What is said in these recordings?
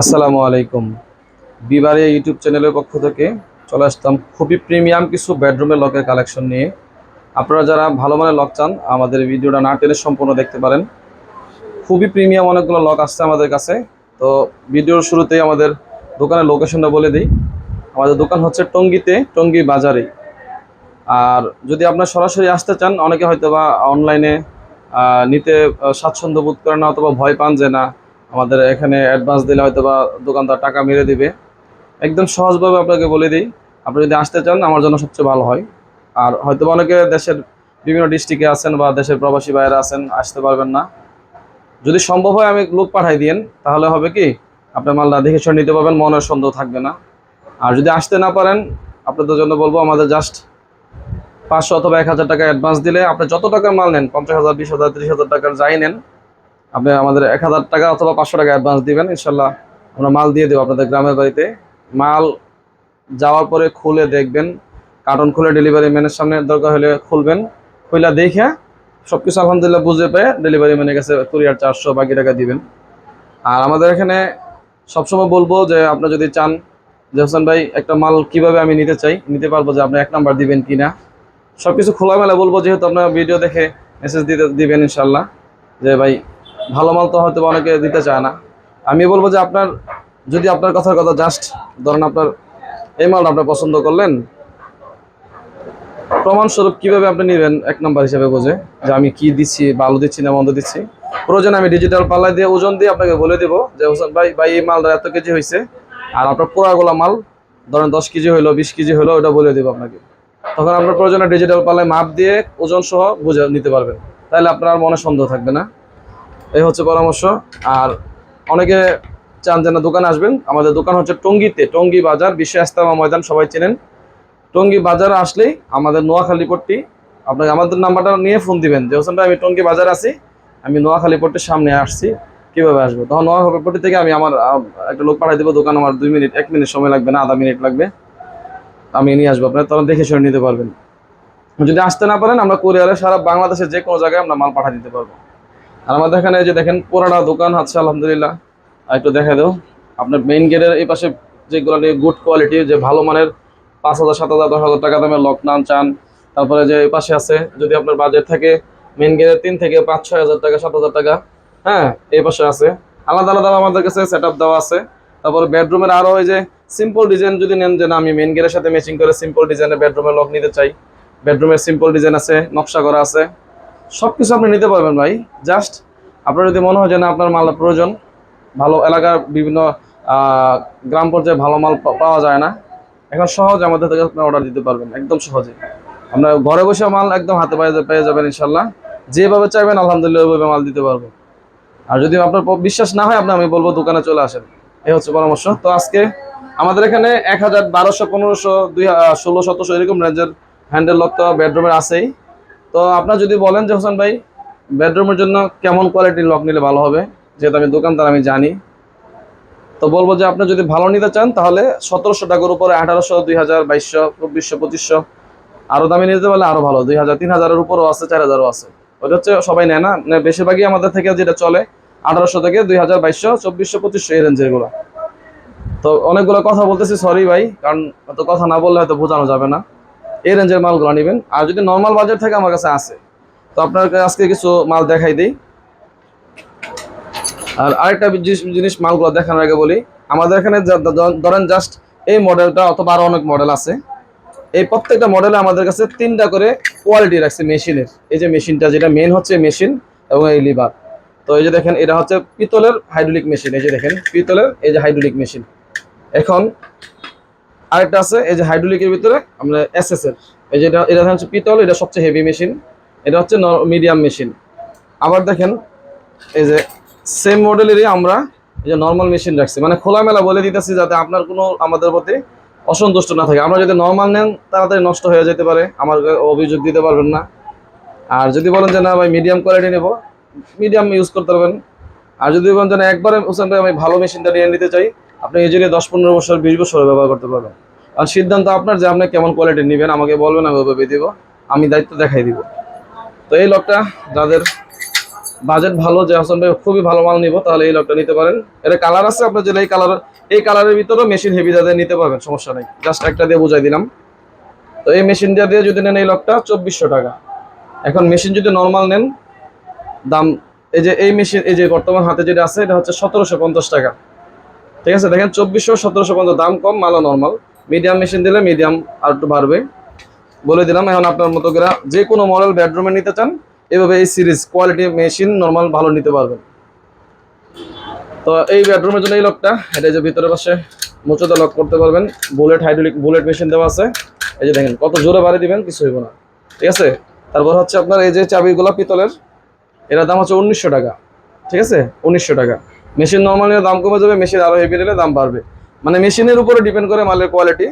আসসালামু আলাইকুম। বিবারে ইউটিউব চ্যানেলের পক্ষ থেকে চলে আসতাম খুবই প্রিমিয়াম কিছু বেডরুমের লকের কালেকশন নিয়ে। আপনারা যারা ভালো মানের লক চান, আমাদের ভিডিওটা না টেনে সম্পূর্ণ দেখতে পারেন। খুবই প্রিমিয়াম অনেকগুলো লক আসছে আমাদের কাছে। তো ভিডিওর শুরুতেই আমাদের দোকানের লোকেশনটা বলে দিই। আমাদের দোকান হচ্ছে টঙ্গিতে, টঙ্গি বাজারে। আর যদি আপনার সরাসরি আসতে চান, অনেকে হয়তো বা অনলাইনে নিতে স্বাচ্ছন্দ্য বোধ করেন না অথবা ভয় পান যে না আমাদের এখানে অ্যাডভান্স দিলে হয়তো বা দোকানদার টাকা মেরে দিবে। একদম সহজভাবে আপনাকে বলে দিই, আপনি যদি আসতে চান, আমার জন্য সবচেয়ে ভালো হয়। আর হয়তো অনেকে দেশের বিভিন্ন ডিস্ট্রিক্টে আছেন বা দেশের প্রবাসী বাইরে আছেন, আসতে পারবেন না। যদি সম্ভব হয়, আমি লোক পাঠাই দিয়েন, তাহলে হবে কি, আপনার মালটা দেখে শুনে নিতে পারবেন মনের সন্দেহ থাকবে না। আর যদি আসতে না পারেন, আপনাদের জন্য বলব, আমাদের জাস্ট পাঁচশো অথবা এক হাজার টাকা অ্যাডভান্স দিলে আপনি যত টাকার মাল নেন, পঞ্চাশ হাজার, বিশ হাজার, ত্রিশ হাজার টাকার যাই নেন আপনি আমাদের এক হাজার টাকা অথবা পাঁচশো টাকা অ্যাডভান্স দিবেন, ইনশাল্লাহ আমরা মাল দিয়ে দেবো আপনাদের গ্রামের বাড়িতে। মাল যাওয়ার পরে খুলে দেখবেন কার্টন খুলে ডেলিভারি ম্যানের সামনে দরকার হলে খুলবেন। খুলে দেখে সব কিছু আলহামদুলিল্লাহ বুঝে পেয়ে ডেলিভারি ম্যানের কাছে কুরিয়ার চারশো বাকি টাকা দিবেন। আর আমাদের এখানে সবসময় বলব যে আপনি যদি চান যে, হোসেন ভাই, একটা মাল কীভাবে আমি নিতে চাই, নিতে পারব যে আপনি এক নাম্বার দিবেন কিনা। সব কিছু খোলামেলা বলব, যেহেতু আপনার ভিডিও দেখে মেসেজ দিতে দিবেন ইনশাল্লাহ। যে ভাই ভালো মাল তো হয়তো অনেকে দিতে চায় না। আমি বলব যে আপনার, যদি আপনার কথার কথা জাস্ট ধরেন আপনার এই মালটা আপনি পছন্দ করলেন, প্রমাণস্বরূপ কীভাবে আপনি নেবেন এক নাম্বার হিসেবে বোঝে যে আমি কি দিচ্ছি, ভালো দিচ্ছি না মন্দ দিচ্ছি। প্রয়োজন আমি ডিজিটাল পাল্লা দিয়ে ওজন দিয়ে আপনাকে বলে দেবো যে, হোসেন ভাই ভাই, এই মালটা এত কেজি হয়েছে আর আপনার পোড়াগুলা মাল, ধরেন দশ কেজি হলো বিশ কেজি হলো ওটা বলে দেবো আপনাকে। তখন আপনার প্রয়োজনে ডিজিটাল পাল্লায় মাপ দিয়ে ওজন সহ বুঝে নিতে পারবেন। তাহলে আপনার মনে সন্দেহ থাকবে না। এই হচ্ছে পরামর্শ। আর অনেকে চান যেন দোকানে আসবেন। আমাদের দোকান হচ্ছে টঙ্গিতে, টঙ্গি বাজার, বিশ্ব ইস্তেমা ময়দান, সবাই চেনেন। টঙ্গি বাজার আসলেই আমাদের নোয়াখালী পট্টি, আপনাকে আমাদের নাম্বারটা নিয়ে ফোন দিবেন যে, হোসেন আমি টঙ্গি বাজার আছি, আমি নোয়াখালী পট্টির সামনে আসছি, কীভাবে আসব? তখন নোয়াখালী পট্টি থেকে আমি আমার একটা লোক পাঠিয়ে দেবো দোকান, আমার দুই মিনিট, এক মিনিট সময় লাগবে না, আধা মিনিট লাগবে। আমি নিয়ে আসব, আপনার তখন দেখে শুনে নিতে পারবেন। যদি আসতে না পারেন, আমরা কুরিয়ারে সারা বাংলাদেশের যে কোনো জায়গায় আমরা মাল পাঠিয়ে দিতে পারব। আর আমাদের এখানে যে দেখেন পুরানা দোকান আছে, আলহামদুলিল্লাহ। আর একটু দেখা দাও, আপনার মেইন গেটের এই পাশে যেগুলো নিয়ে গুড কোয়ালিটি যে ভালো মানের পাঁচ হাজার, সাত হাজার, দশ হাজার টাকা দামের লকডাউন চান, তারপরে যে এই পাশে আছে, যদি আপনার বাজেট থাকে মেইন গেটের তিন থেকে পাঁচ, ছয় হাজার টাকা, সাত হাজার টাকা হ্যাঁ এই পাশে আছে। আলাদা আলাদা আমাদের কাছে সেট আপ দেওয়া আছে। তারপরে বেডরুমের আরও ওই যে সিম্পল ডিজাইন যদি নেন, যে না, আমি মেইন গেটের সাথে ম্যাচিং করে সিম্পল ডিজাইনের বেডরুমের লক নিতে চাই। বেডরুমের সিম্পল ডিজাইন আছে, নকশা করা আছে। সব কিছু আপনি নিতে পারবেন ভাই। জাস্ট আপনার যদি মনে হয় যে না, আপনার মাল প্রয়োজন, ভালো এলাকার বিভিন্ন গ্রাম পর্যায়ে ভালো মাল পাওয়া যায় না, এখন সহজ আমাদের থেকে আপনি অর্ডার দিতে পারবেন, একদম সহজে। আপনার ঘরে বসে মাল একদম হাতে পায়ে পেয়ে যাবেন ইনশাল্লাহ যেভাবে চাইবেন, আলহামদুলিল্লাহ ওইভাবে মাল দিতে পারব। আর যদি আপনার বিশ্বাস না হয়, আপনি আমি বলব দোকানে চলে আসেন। এই হচ্ছে পরামর্শ। তো আজকে আমাদের এখানে এক হাজার বারোশো, পনেরোশো, দুই ষোলো, সতেরোশো এরকম রেঞ্জের হ্যান্ডেল লক তো বেডরুমের আছেই। তো আপনার যদি বলেন যে, হোসেন ভাই, বেডরুমের জন্য কেমন কোয়ালিটির লক নিলে ভালো হবে? যেহেতু আমি দোকানদার, আমি জানি। তো বলব যে, আপনি যদি ভালো নিতে চান, তাহলে সতেরোশো টাকার উপরে আঠারোশো দুই হাজার বাইশশো, চব্বিশশো, পঁচিশশো আরও দামি নিতে পারলে আরও ভালো। দুই হাজার তিন হাজারের উপরও আছে চার হাজারও আছে। ওটা হচ্ছে সবাই নেয় না। মানে বেশিরভাগই আমাদের থেকে যেটা চলে, আঠারোশো থেকে দুই হাজার বাইশশো, চব্বিশশো, পঁচিশশো, এই রেঞ্জেরগুলো তো অনেকগুলো কথা বলতেছি সরি ভাই, কারণ এত কথা না বললে হয়তো বোঝানো যাবে না। এই রেঞ্জের মালগুলো নেবেন। আর যদি নর্মাল বাজেট থেকে আমার কাছে আছে। তো আপনাকে আজকে কিছু মাল দেখাই দিই। আর আরেকটা জিনিস- মালগুলো দেখানোর আগে বলি। আমাদের এখানে ধরেন জাস্ট এই মডেলটা অথবা আরও অনেক মডেল আছে। এই প্রত্যেকটা মডেলে আমাদের কাছে তিনটা করে কোয়ালিটি রাখছে মেশিনের। এই যে মেশিনটা, যেটা মেন হচ্ছে মেশিন এবং এই লিভার তো এই যে দেখেন, এটা হচ্ছে পিতলের হাইড্রোলিক মেশিন এই যে দেখেন, পিতলের এই যে হাইড্রোলিক মেশিন এখন আরেকটা আছে, এই যে হাইড্রোলিকের ভিতরে আমরা এসএস এর এই যে এটা এটা হচ্ছে পিতল, এটা সবচেয়ে হেভি মেশিন এটা হচ্ছে মিডিয়াম মেশিন আবার দেখেন, এই যে সেম মডেলেরই আমরা এই যে নর্মাল মেশিন রাখছি। মানে খোলামেলা বলে দিতেছি যাতে আপনার কোনো আমাদের প্রতি অসন্তুষ্ট না থাকে। আমরা যদি নর্মাল নেন, তাড়াতাড়ি নষ্ট হয়ে যেতে পারে। আমার অভিযোগ দিতে পারবেন না। আর যদি বলেন যে, না ভাই মিডিয়াম কোয়ালিটি নেব। মিডিয়াম ইউজ করতে পারবেন। আর যদি বলেন যে, না, একবারে, হোসেন আমি ভালো মেশিনটা নিয়ে নিতে চাই। আপনি ইজিলি দশ, পনেরো বছর, বিশ বছর ব্যবহার করতে পারবেন। আর সিদ্ধান্ত আপনার যে আপনি কেমন কোয়ালিটি নেবেন, আমাকে বলবেন, আমি ওইভাবে দিব। আমি দায়িত্ব দেখাই দিব। তো এই লকটা, যাদের বাজেট ভালো, যে হাসান ভাই খুবই ভালো মাল নিব, তাহলে এই লকটা নিতে পারেন। এটা কালার আছে আপনার যেটা এই কালার এই কালারের ভিতরেও মেশিন হেভি দিয়ে নিতে পারবেন, সমস্যা নেই। জাস্ট একটা দিয়ে বুঝাই দিলাম। তো এই মেশিন দিয়ে দিয়ে যদি নেন এই লকটা চব্বিশশো টাকা। এখন মেশিন যদি নর্মাল নেন, দাম, এই যে, এই মেশিন এই যে বর্তমান হাতে যেটা আছে, এটা হচ্ছে সতেরোশো পঞ্চাশ টাকা। ঠিক আছে, দেখেন চব্বিশশো সতেরোশো পর্যন্ত দাম কম, মালও নর্মাল মিডিয়াম মেশিন দিলে মিডিয়াম আর একটু বাড়বে। বলে দিলাম, এখন আপনার মতো করে যে কোনো মডেল বেডরুমে নিতে চান, এভাবে এই সিরিজ কোয়ালিটি মেশিন নর্মাল ভালো নিতে পারবেন। তো এই বেডরুমের জন্য এই লকটা এটা যে ভিতরে পাশে মোচোদা লক করতে পারবেন। বুলেট হাইড্রোলিক বুলেট মেশিন দেওয়া আছে। এই যে দেখেন, কত জোরে বাড়ি দিবেন, কিছু হইব না। ঠিক আছে? তারপর হচ্ছে আপনার এই যে চাবিগুলো পিতলের, এটার দাম হচ্ছে উনিশশো টাকা। ঠিক আছে? উনিশশো টাকা। মেশিন নর্মাল নিলে দাম কমে যাবে, মেশিন আরও হেভি নিলে দাম বাড়বে। মানে মেশিনের উপরে ডিপেন্ড করে মালের কোয়ালিটি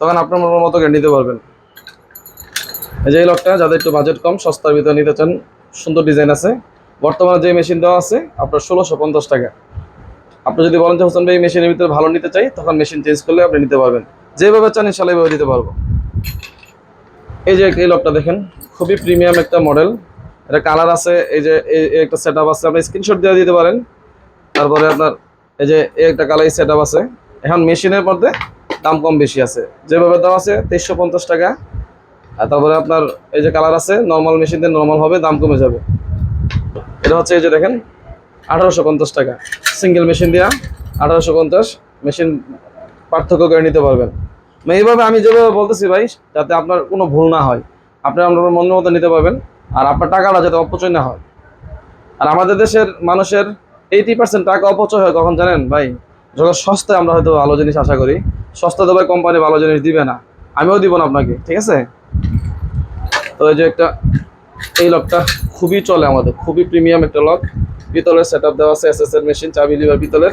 তখন আপনার মতো করে নিতে পারবেন। এই যে এই লকটা, যাদের একটু বাজেট কম, সস্তার ভিতরে নিতে চান, সুন্দর ডিজাইন আছে। বর্তমানে যে মেশিন দেওয়া আছে, আপনার ষোলোশো পঞ্চাশ টাকা। আপনি যদি বলেন যে, হোসেন ভাই মেশিনের ভিতরে ভালো নিতে চাই, তখন মেশিন চেঞ্জ করলে আপনি নিতে পারবেন। যেভাবে চান ইনশাল্লাহ এইভাবে দিতে পারব। এই যে এই লকটা দেখেন, খুবই প্রিমিয়াম একটা মডেল এটা কালার আছে, এই যে, এই একটা সেট আছে, আপনি স্ক্রিনশট দিয়ে দিতে পারেন। তারপরে আপনার এই যে একটা কালার সেট আছে। এখন মেশিনের মধ্যে দাম কম বেশি আছে। যেভাবে দাম আছে তেইশশো পঞ্চাশ টাকা। আর তারপরে আপনার এই যে কালার আছে নর্মাল মেশিন দিয়ে নর্মাল হবে, দাম কমে যাবে। এটা হচ্ছে এই যে দেখেন, আঠারোশো পঞ্চাশ টাকা। সিঙ্গেল মেশিন দেওয়া আঠারোশো পঞ্চাশ মেশিন পার্থক্য করে নিতে পারবেন। মানে এইভাবে আমি যেভাবে বলতেছি ভাই, যাতে আপনার কোনো ভুল না হয়। আপনি আপনার মনের মতো নিতে পারবেন। আর আপনার টাকাটা যাতে অপচয় না হয়। আর আমাদের দেশের মানুষের এইটি পার্সেন্ট টাকা অপচয় হয় কখন জানেন? ভাই, যখন সস্তায় আমরা হয়তো ভালো জিনিস আশা করি সস্তাতে ভাই কোম্পানি ভালো জিনিস দিবে না। আমিও দিব না আপনাকে, ঠিক আছে? তো এই যে একটা, এই লকটা খুবই চলে আমাদের, খুবই প্রিমিয়াম একটা লক পিতলের সেট আপ দেওয়া আছে এস এস এর মেশিন চাবি লিভার পিতলের।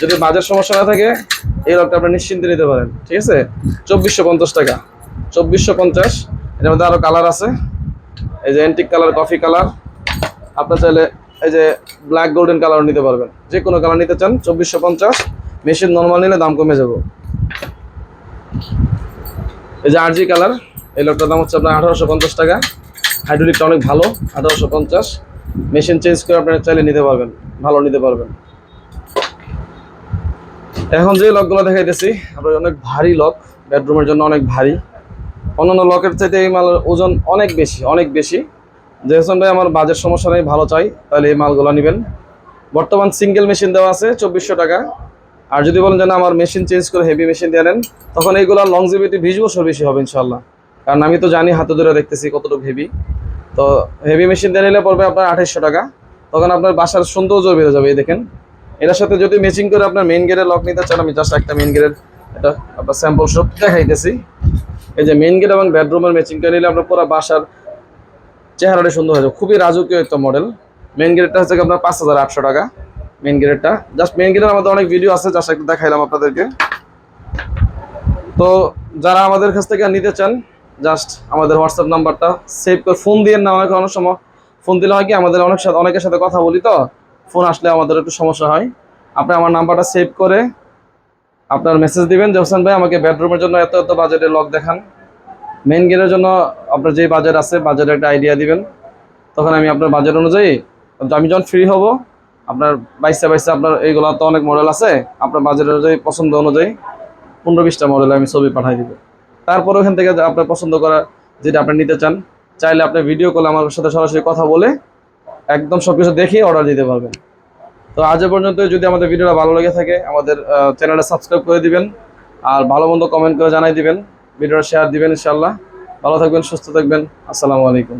যদি বাজার সমস্যা না থাকে, এই লকটা আপনি নিশ্চিন্তে নিতে পারেন, ঠিক আছে? চব্বিশশো পঞ্চাশ টাকা, চব্বিশশো পঞ্চাশ। এর মধ্যে আরও কালার আছে। এই যে অ্যান্টিক কালার কফি কালার আপনার চাইলে এই যে ব্ল্যাক গোল্ডেন কালার নিতে পারবেন। যে কোনো কালার নিতে চান, চব্বিশশো পঞ্চাশ। মেশিন নর্মাল নিলে দাম কমে যাব। এই যে আরজি কালার এই লকটার দাম হচ্ছে আপনার আঠারোশো পঞ্চাশ টাকা। হাইড্রোলিকটা অনেক ভালো, আঠারোশো পঞ্চাশ। মেশিন চেঞ্জ করে আপনারা চাইলে নিতে পারবেন, ভালো নিতে পারবেন। এখন যে লকগুলো দেখাইতেছি, আপনার অনেক ভারী লক বেডরুমের জন্য অনেক ভারী। অন্যান্য লকের চাইতে এই মালের ওজন অনেক বেশি অনেক বেশি। যে হোসেন ভাই, আমার বাজেট সমস্যা নেই, ভালো চাই, তাহলে এই মালগুলো নেবেন। বর্তমান সিঙ্গেল মেশিন দেওয়া আছে চব্বিশশো টাকা। আর যদি বলেন যে না, আমার মেশিন চেঞ্জ করে হেভি মেশিন দিয়ে নেন, তখন এইগুলো লংজিভিটি বিশ বছর বেশি হবে ইনশাল্লাহ কারণ আমি তো জানি, হাতে ধরে দেখতেছি কতটুকু হেভি তো হেভি মেশিন দিয়ে নিলে পড়বে আপনার আঠাইশশো টাকা। তখন আপনার বাসার সৌন্দর্য বেড়ে যাবে, এই দেখেন। এটার সাথে যদি ম্যাচিং করে আপনার মেইন গেটের লক নিতে চান, আমি জাস্ট একটা মেইন গেটের এটা আপনার স্যাম্পল সব দেখাইতেছি। এই যে মেইন গেট এবং বেডরুমের ম্যাচিং করে নিলে আপনার পুরো বাসার চেহারাটা সুন্দর হয়ে যাবে খুবই রাজকীয় একটা মডেল মেন গেটটা হচ্ছে আপনার পাঁচ হাজার আটশো টাকা। মেন গেটটা জাস্ট মেন গেটের আমাদের অনেক ভিডিও আছে জাস্ট একটু দেখাইলাম আপনাদেরকে। তো যারা আমাদের কাছ থেকে নিতে চান জাস্ট আমাদের হোয়াটসঅ্যাপ নাম্বারটা সেভ করে ফোন দিয়ে না অনেক অনেক সময়। ফোন দিলে হয় কি, আমাদের অনেক সাথে অনেকের সাথে কথা বলি তো। ফোন আসলে আমাদের একটু সমস্যা হয়। আপনি আমার নাম্বারটা সেভ করে আপনার মেসেজ দিবেন। যে হোসেন ভাই, আমাকে বেডরুমের জন্য এত এত বাজেটের লক দেখান। মেইন গেটের জন্য আপনার যে বাজেট আছে বাজেটের একটা আইডিয়া দিবেন। তখন আমি আপনার বাজেট অনুযায়ী আমি যখন ফ্রি হব, আপনার বাইশে বাইশে আপনার এইগুলো তো অনেক মডেল আছে, আপনার বাজেট অনুযায়ী, পছন্দ অনুযায়ী পনেরো বিশটা মডেল আমি ছবি পাঠাই দিব। তারপর ওখান থেকে আপনার পছন্দ করা যেটা আপনি নিতে চান, চাইলে আপনি ভিডিও কলে আমার সাথে সরাসরি কথা বলে একদম সব কিছু দেখে অর্ডার দিতে পারবেন। তো আজ পর্যন্ত যদি আমাদের ভিডিওটা ভালো লেগে থাকে, আমাদের চ্যানেলটা সাবস্ক্রাইব করে দিবেন, আর ভালো মন্দ কমেন্ট করে জানাই দিবেন। ভিডিওটা শেয়ার দিবেন ইনশাল্লাহ ভালো থাকবেন সুস্থ থাকবেন। আসসালামু আলাইকুম।